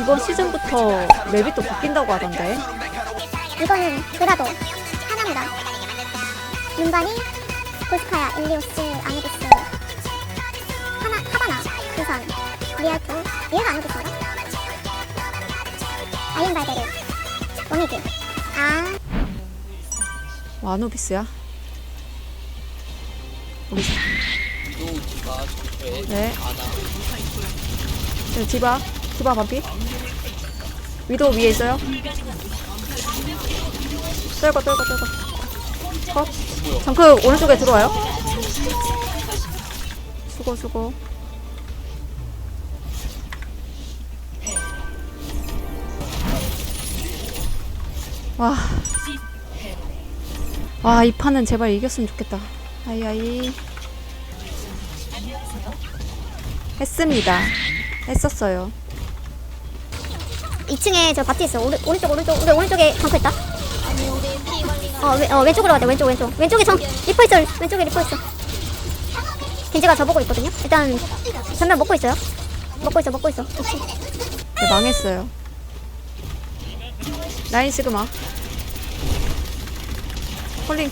이번 시즌부터 맵이 또 바뀐다고 하던데. 이거는 그라도 하나입니다. 눈반이 골스카야, 일리오스, 아누비스, 하나, 하바나, 부산, 리알토, 얘가 아누비스인가? 아이언바이데르, 원미드. 아? 우리 또 디바 왜 네. 네, 디바 디바 반피 위도 위에 있어요 떨고 떨고 떨고 컷 정크 오른쪽에 들어와요 수고 수고 와. 와, 이 판은 제발 이겼으면 좋겠다. 아이, 아이. 했습니다. 했었어요. 2층에 저 바티 있어. 오른, 오른쪽, 오른쪽, 우리 오른쪽에 방크 있다. 어, 왼, 어, 왼쪽으로 가자, 왼쪽, 왼쪽. 왼쪽에 정, 리퍼 있어, 왼쪽에 리퍼 있어. 겐지가 저 보고 있거든요. 일단, 전면 먹고 있어요. 먹고 있어, 먹고 있어. 네, 망했어요. 라인 시그마. 홀링.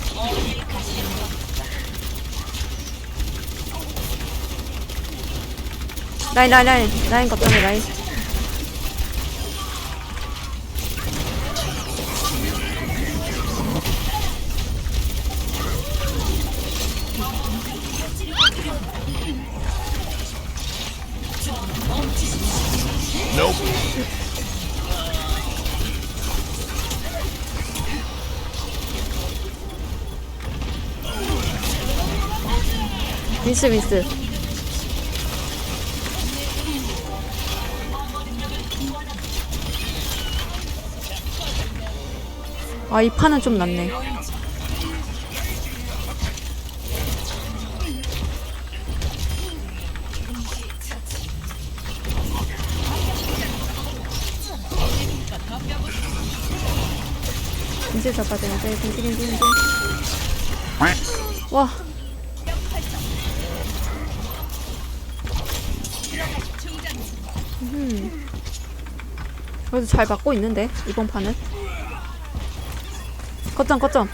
라인 라인 라인 라인 걱정해 라인. 윈스 윈스. 아, 이 판은 좀 낫네. 겐지 잡아야 되는데, 겐지, 겐지, 겐지. 와. 음. 그래도 잘 맞고 있는데, 이번 판은. 거점, 거점.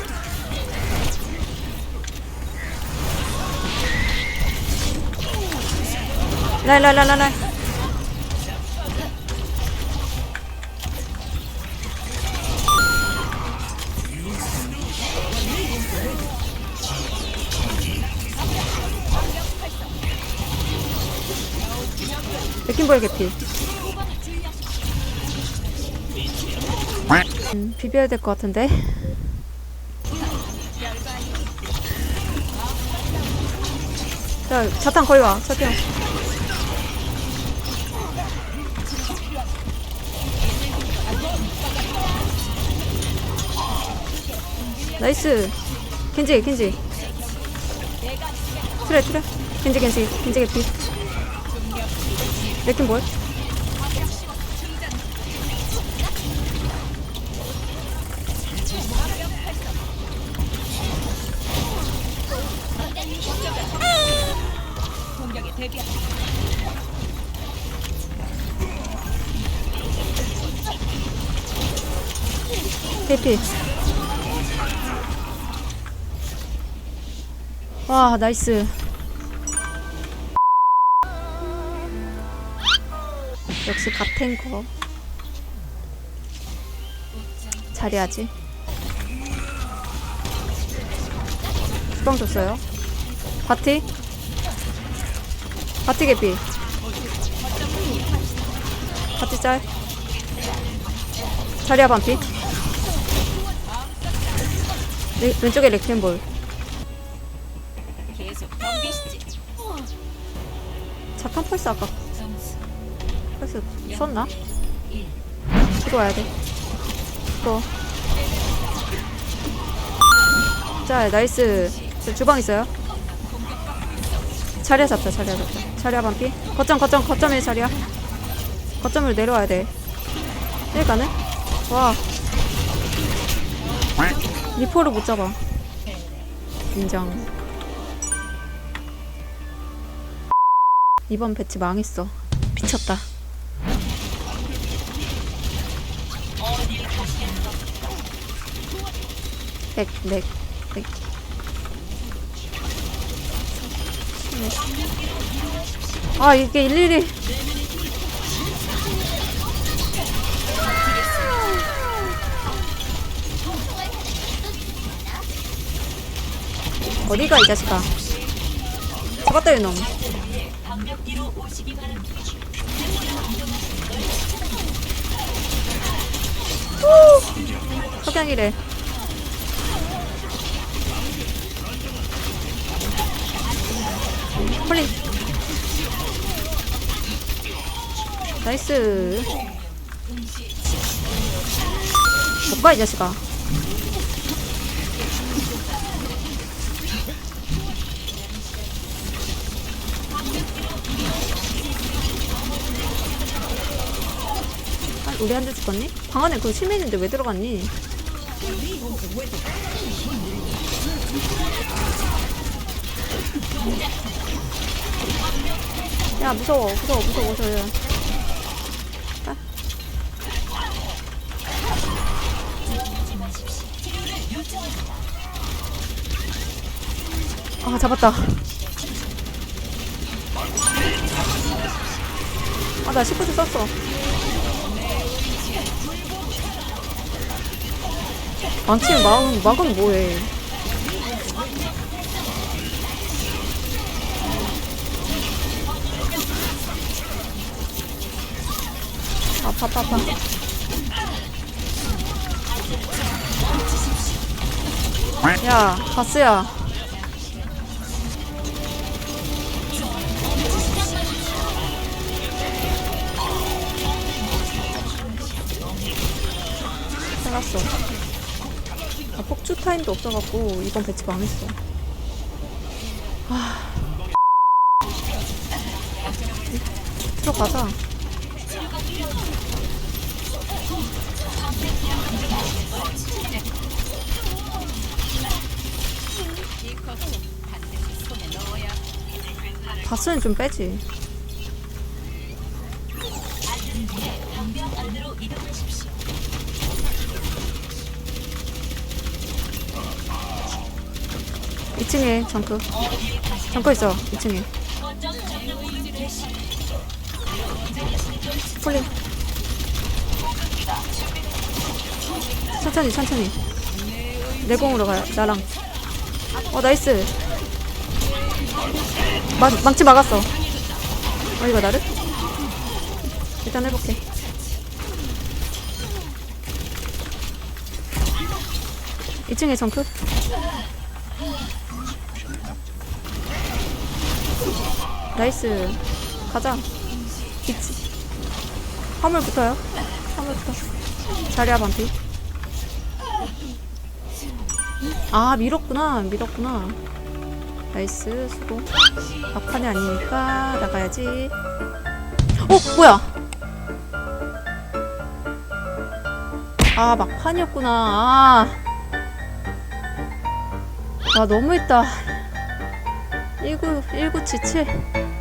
라이, 라이, 라이, 라이, 레킹볼 개피. 음, 비벼야 될 것 같은데. 자, 자탄 거의 와. 자탄. 나이스. 겐지, 겐지. 트레, 트레. 겐지, 겐지. 겐지 개피. 레킹볼. TP. 와, 나이스. 역시 같은 거. 잘해야지. 주방 줬어요. 바티. 바티 개피. 바티 짤. 자리야 반피. 네, 왼쪽에 렉템볼. 자탄 펄스 아 까 펄스 썼나? 들어와야 돼. 이거. 자, 나이스. 저 주방 있어요. 자리야 잡자, 자리야 잡자. 자리야 반피. 거점, 거점, 거점에 자리야. 거점으로 내려와야 돼. 일 가네? 와. 리포를 못 잡아. 인정. 이번 배치 망했어. 미쳤다. 백, 백, 백. 아, 이게 일일이. 어디가 이 자식아. 잡았다, 이놈. 석양이래. 홀리. 나이스. 못봐 이 자식아. 우리 한대 죽었니? 방 안에 그 심해 있는데 왜 들어갔니? 야 무서워 무서워 무서워 무서워 아. 아 잡았다 아나 19초 썼어 망치면 막은, 막은 뭐해? 아파 아파 아파. 야 바스야. 살았어. 아, 폭주 타임도 없어갖고 이번 배치 망했어. 아. 들어가자. 바스는 좀 빼지. 이층에 정크. 정크 있어. 2층에. 폴리. 천천히 천천히. 내 공으로 가요. 나랑. 어 나이스. 막, 망치 막았어. 어, 이거 나를? 일단 해볼게. 이층에 정크? 나이스. 가자. 이층. 화물 붙어요. 화물 붙어. 자리야, 반피. 아, 밀었구나. 밀었구나. 나이스 수고 막판이 아니니까 나가야지 어 뭐야 아 막판이었구나 아, 아 너무했다 19 1977